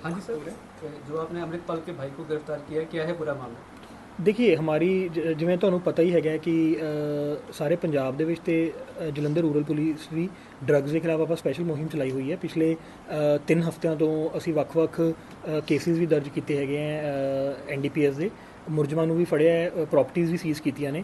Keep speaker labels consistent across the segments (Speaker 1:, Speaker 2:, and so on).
Speaker 1: हाँ जी सर जो आपने अमृतपाल के भाई को गिरफ्तार किया क्या है पूरा मामला
Speaker 2: ਦੇਖੀਏ ਹਮਾਰੀ ਜ- ਜਿਵੇਂ ਤੁਹਾਨੂੰ ਪਤਾ ਹੀ ਹੈਗਾ ਕਿ ਅ, ਸਾਰੇ ਪੰਜਾਬ ਦੇ ਵਿੱਚ ਤੇ ਅ, ਜਲੰਧਰ ਰੂਰਲ ਪੁਲਿਸ ਵੀ ਡਰੱਗਸ ਦੇ ਖਿਲਾਫ ਆਪਾਂ ਸਪੈਸ਼ਲ ਮੁਹਿੰਮ ਚਲਾਈ ਹੋਈ ਹੈ ਪਿਛਲੇ 3 ਹਫ਼ਤਿਆਂ ਤੋਂ ਅਸੀਂ ਵੱਖ-ਵੱਖ ਕੇਸਿਸ ਵੀ ਦਰਜ ਕੀਤੇ ਹੈਗੇ ਆ ਐਨਡੀਪੀਐਸ ਦੇ ਮੁਰਜਮਾਂ ਨੂੰ ਵੀ ਫੜਿਆ ਹੈ ਪ੍ਰਾਪਰਟੀਆਂ ਵੀ ਸੀਜ਼ ਕੀਤੀਆਂ ਨੇ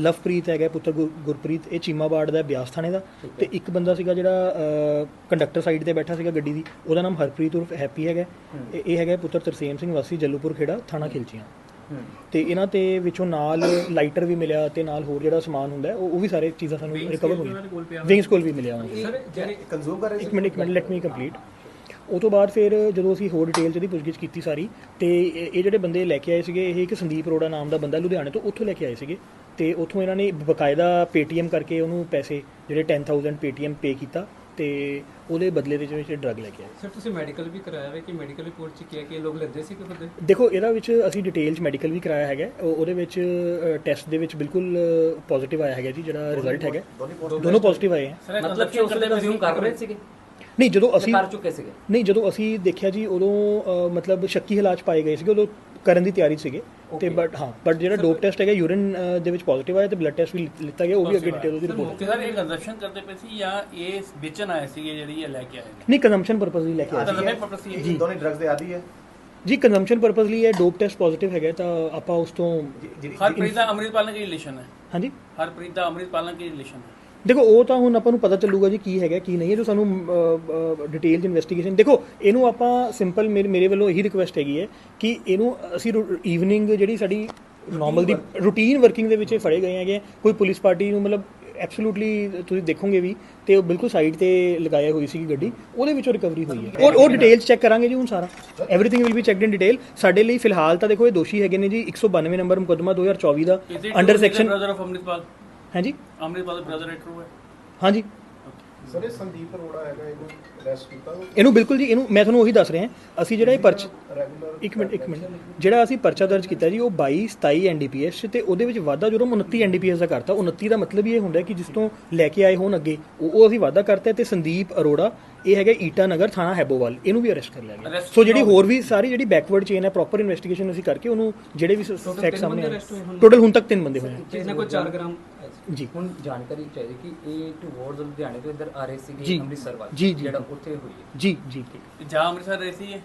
Speaker 2: ਲਵਪ੍ਰੀਤ ਹੈਗਾ ਪੁੱਤਰ ਗੁਰ- ਗੁਰਪ੍ਰੀਤ ਇਹ ਚੀਮਾਬਾੜ ਦਾ ਬਿਆਸ ਥਾਣੇ ਦਾ। ਤੇ ਇੱਕ ਬੰਦਾ ਸੀਗਾ ਜਿਹੜਾ ਕੰਡਕਟਰ ਸਾਈਡ ਤੇ ਬੈਠਾ ਸੀਗਾ ਗੱਡੀ ਦੀ ਉਹਦਾ ਨਾਮ ਹਰਪ੍ਰੀਤ ਉਰਫ ਹੈਪੀ ਹੈਗਾ। ਇਹ ਇਹ ਹੈਗਾ ਪੁੱਤਰ ਤਰਸੇਮ ਸਿੰਘ ਵਾਸੀ ਜੱਲੂਪੁਰ ਖੇੜਾ ਥਾਣਾ ਖਿਲਚੀਆਂ। ਤੇ ਇਹਨਾਂ ਤੇ ਵਿੱਚੋਂ ਨਾਲ ਲਾਈਟਰ ਵੀ ਮਿਲਿਆ ਤੇ ਨਾਲ ਹੋਰ ਜਿਹੜਾ ਸਮਾਨ ਹੁੰਦਾ ਉਹ ਵੀ ਸਾਰੇ ਚੀਜ਼ਾਂ ਸਾਨੂੰ ਰਿਕਵਰ ਹੋਈਆਂ ਵਿੰਗਸ ਕੋਲ ਵੀ ਮਿਲਿਆ।
Speaker 1: सर ਜਿਹੜੇ
Speaker 3: ਕੰਜ਼ੂਮ ਕਰ ਰਹੇ
Speaker 2: ਇੱਕ ਮਿੰਟ ਇੱਕ ਮਿੰਟ ਲੈਟ ਮੀ ਕੰਪਲੀਟ ਉਹ ਤੋਂ ਬਾਅਦ ਫਿਰ ਜਦੋਂ ਅਸੀਂ ਹੋਰ ਡਿਟੇਲ ਚ ਇਹਦੀ ਪੁੱਛਗਿੱਛ ਕੀਤੀ ਸਾਰੀ ਤੇ ਇਹ ਜਿਹੜੇ ਬੰਦੇ ਲੈ ਕੇ ਆਏ ਸੀਗੇ ਇਹ ਇੱਕ ਸੰਦੀਪ ਰੋੜਾ ਨਾਮ ਦਾ ਬੰਦਾ ਲੁਧਿਆਣੇ ਤੋਂ ਉੱਥੋਂ ਲੈ ਕੇ ਆਏ ਸੀਗੇ। ਤੇ ਉੱਥੋਂ ਇਹਨਾਂ ਨੇ ਬਕਾਇਦਾ ਪੇਟੀਐਮ ਕਰਕੇ ਉਹਨੂੰ ਪੈਸੇ ਜਿਹੜੇ 10000 ਪੇਟੀਐਮ ਪੇ ਕੀਤਾ ਤੇ ਉਹਦੇ ਬਦਲੇ ਦੇ ਵਿੱਚ ਡਰੱਗ ਲੈ ਕੇ ਆਏ।
Speaker 1: ਸਰ ਤੁਸੀਂ ਮੈਡੀਕਲ ਵੀ ਕਰਾਇਆ ਹੈ ਕਿ ਮੈਡੀਕਲ ਰਿਪੋਰਟ ਚ ਕੀ ਹੈ ਕਿ ਲੋਕ ਲੈਂਦੇ ਸੀ ਕਿ ਬੰਦੇ?
Speaker 2: ਦੇਖੋ ਇਹਦਾ ਵਿੱਚ ਅਸੀਂ ਡਿਟੇਲ ਚ ਮੈਡੀਕਲ ਵੀ ਕਰਾਇਆ ਹੈਗਾ। ਉਹਦੇ ਵਿੱਚ ਟੈਸਟ ਦੇ ਵਿੱਚ ਬਿਲਕੁਲ ਪੋਜ਼ਿਟਿਵ ਆਇਆ ਹੈਗਾ ਜੀ ਜਿਹੜਾ ਰਿਜ਼ਲਟ ਹੈਗਾ। ਦੋਨੋਂ ਪੋਜ਼ਿਟਿਵ ਆਏ ਹਨ
Speaker 4: ਮਤਲਬ ਕਿ ਉਸ ਦੇ ਕੰਜ਼ਿਊਮ ਕਰ ਰਹੇ ਸੀਗੇ।
Speaker 2: ਨਹੀਂ ਜਦੋਂ ਅਸੀਂ
Speaker 4: ਕਰ ਚੁੱਕੇ ਸੀਗੇ।
Speaker 2: ਨਹੀਂ ਜਦੋਂ ਅਸੀਂ ਦੇਖਿਆ ਜੀ ਉਦੋਂ ਮਤਲਬ ਸ਼ੱਕੀ ਹਲਾਚ ਪਾਏ ਗਏ ਸੀਗੇ ਉਦੋਂ ਕਰਨ ਦੀ ਤਿਆਰੀ ਸੀਗੇ। ਤੇ ਬਟ ਹਾਂ ਬਟ ਜਿਹੜਾ ਡੋਪ ਟੈਸਟ ਹੈਗਾ ਯੂਰਿਨ ਦੇ ਵਿੱਚ ਪੋਜ਼ਿਟਿਵ ਆਇਆ ਤੇ ਬਲੱਡ ਟੈਸਟ ਵੀ ਲਿੱਤਾ ਗਿਆ ਉਹ ਵੀ ਅੱਗੇ ਡਿਟੇਲ ਉਹਦੀ ਰਿਪੋਰਟ ਹੈ
Speaker 5: ਸਰ ਇਹ ਕੰਜ਼ੰਪਸ਼ਨ ਕਰਦੇ ਪਏ ਸੀ ਜਾਂ ਇਹ ਵੇਚਣ ਆਏ ਸੀਗੇ ਜਿਹੜੀ ਇਹ ਲੈ ਕੇ ਆਏ
Speaker 2: ਨਹੀਂ ਕੰਜ਼ੰਪਸ਼ਨ ਪਰਪਸ ਲਈ ਲੈ ਕੇ ਆਏ ਸੀ
Speaker 5: ਕੰਜ਼ੰਪਸ਼ਨ ਪਰਪਸ
Speaker 3: ਹੀ। ਦੋਨੇ ਡਰੱਗਸ ਦੇ ਆਦੀ ਹੈ।
Speaker 2: ਜੀ ਕੰਜ਼ੰਪਸ਼ਨ ਪਰਪਸ ਲਈ ਇਹ ਡੋਪ ਟੈਸਟ ਪੋਜ਼ਿਟਿਵ ਹੈਗਾ ਤਾਂ ਆਪਾਂ ਉਸ ਤੋਂ
Speaker 5: ਹਰਪ੍ਰੀਤ ਦਾ ਅਮਰਿਤਪਾਲ ਨਾਲ ਕੀ ਰਿਲੇਸ਼ਨ ਹੈ?
Speaker 2: ਹਾਂਜੀ।
Speaker 5: ਹਰਪ੍ਰੀਤ ਦਾ ਅਮਰਿਤਪਾਲ ਨਾਲ ਕੀ ਰਿਲੇਸ਼ਨ ਹੈ?
Speaker 2: ਦੇਖੋ ਉਹ ਤਾਂ ਹੁਣ ਆਪਾਂ ਨੂੰ ਪਤਾ ਚੱਲੂਗਾ ਜੀ ਕੀ ਹੈਗਾ ਕੀ ਨਹੀਂ ਹੈ ਜੋ ਸਾਨੂੰ ਡਿਟੇਲ ਚ ਇਨਵੈਸਟੀਗੇਸ਼ਨ ਦੇਖੋ ਇਹਨੂੰ ਆਪਾਂ ਸਿੰਪਲ ਮੇਰੇ ਵੱਲੋਂ ਇਹੀ ਰਿਕੁਐਸਟ ਹੈਗੀ ਹੈ ਕਿ ਇਹਨੂੰ ਅਸੀਂ ਈਵਨਿੰਗ ਜਿਹੜੀ ਸਾਡੀ ਨਾਰਮਲ ਦੀ ਰੂਟੀਨ ਵਰਕਿੰਗ ਦੇ ਵਿੱਚ ਫੜੇ ਗਏ ਹੈਗੇ ਕੋਈ ਪੁਲਿਸ ਪਾਰਟੀ ਨੂੰ ਮਤਲਬ ਐਬਸੋਲੂਟਲੀ ਤੁਸੀਂ ਦੇਖੋਗੇ ਵੀ ਤੇ ਉਹ ਬਿਲਕੁਲ ਸਾਈਡ ਤੇ ਲਗਾਇਆ ਹੋਈ ਸੀ ਗੱਡੀ ਉਹਦੇ ਵਿੱਚੋਂ ਰਿਕਵਰੀ ਹੋਈ ਹੈ। ਔਰ ਉਹ ਡਿਟੇਲਸ ਚੈੱਕ ਕਰਾਂਗੇ ਜੀ ਹੁਣ ਸਾਰਾ। Everything will be checked in detail ਸਾਡੇ ਲਈ ਫਿਲਹਾਲ ਤਾਂ ਦੇਖੋ ਇਹ ਦੋਸ਼ੀ ਹੈਗੇ ਨੇ ਜੀ 192 ਨੰਬਰ ਮੁਕੱਦਮਾ 2024 ਦਾ ਅੰਡਰ ਸੈਕਸ਼ਨ ਹਾਂਜੀ।
Speaker 5: ਅੰਮ੍ਰਿਤਪਾਲ ਦਾ ਬ੍ਰਦਰ ਹੈ ਟਰੂ ਹੈ
Speaker 2: ਹਾਂਜੀ।
Speaker 3: ਸਰ ਇਹ ਸੰਦੀਪ ਅਰੋੜਾ ਹੈਗਾ ਇਹਨੂੰ ਅਰੈਸਟ ਕੀਤਾ।
Speaker 2: ਇਹਨੂੰ ਬਿਲਕੁਲ ਜੀ ਇਹਨੂੰ ਮੈਂ ਤੁਹਾਨੂੰ ਉਹੀ ਦੱਸ ਰਿਹਾ ਅਸੀਂ ਜਿਹੜਾ ਇਹ ਪਰਚ
Speaker 3: ਰੈਗੂਲਰ
Speaker 2: ਇੱਕ ਮਿੰਟ ਇੱਕ ਮਿੰਟ। ਜਿਹੜਾ ਅਸੀਂ ਪਰਚਾ ਦਰਜ ਕੀਤਾ ਜੀ ਉਹ 22 27 ਐਨਡੀਪੀਐਸ ਤੇ ਉਹਦੇ ਵਿੱਚ ਵਾਧਾ ਜੁਰਮ 29 ਐਨਡੀਪੀਐਸ ਦਾ ਕਰਤਾ 29 ਦਾ ਮਤਲਬ ਇਹ ਹੁੰਦਾ ਕਿ ਜਿਸ ਤੋਂ ਲੈ ਕੇ ਆਏ ਹੋਣ ਅੱਗੇ ਉਹ ਉਹ ਅਸੀਂ ਵਾਧਾ ਕਰਤਾ ਤੇ ਸੰਦੀਪ ਅਰੋੜਾ ਇਹ ਹੈਗਾ ਈਟਾ ਨਗਰ ਥਾਣਾ ਹੈਬੋਵਾਲ ਇਹਨੂੰ ਵੀ ਅਰੈਸਟ ਕਰ ਲਿਆ ਗਿਆ। ਸੋ ਜਿਹੜੀ ਹੋਰ ਵੀ ਸਾਰੀ ਜਿਹੜੀ ਬੈਕਵਰਡ ਚੇਨ ਹੈ ਪ੍ਰੋਪਰ ਇਨਵੈਸਟੀਗੇਸ਼ਨ ਅਸੀਂ ਕਰਕੇ ਉਹਨੂੰ ਜਿਹੜੇ ਵੀ ਫੈਕਟ ਸਾਹਮਣੇ? ਟੋਟਲ ਹੁਣ। ਤੱਕ ਤਿੰਨ ਬੰਦੇ ਹੋਏ ਹੈ
Speaker 1: ਜਿਹਨੇ ਕੋਈ 4 ਗ੍ਰਾਮ
Speaker 2: ਜੀ।
Speaker 4: ਹੁਣ ਜਾਣਕਾਰੀ ਚਾਹੀਦੀ ਕਿ ਇਹ ਟੂਵਰਡਸ ਲੁਧਿਆਣੇ ਤੋਂ ਇੱਧਰ ਆ ਰਹੇ। ਸੀਗੇ ਅੰਮ੍ਰਿਤਸਰ ਵੱਲ ਜਿਹੜਾ। ਉੱਥੇ ਹੋਈ ਹੈ।
Speaker 2: ਜੀ ਜੀ।
Speaker 5: ਜਾ ਅੰਮ੍ਰਿਤਸਰ ਰਹੇ ਸੀ ਇਹ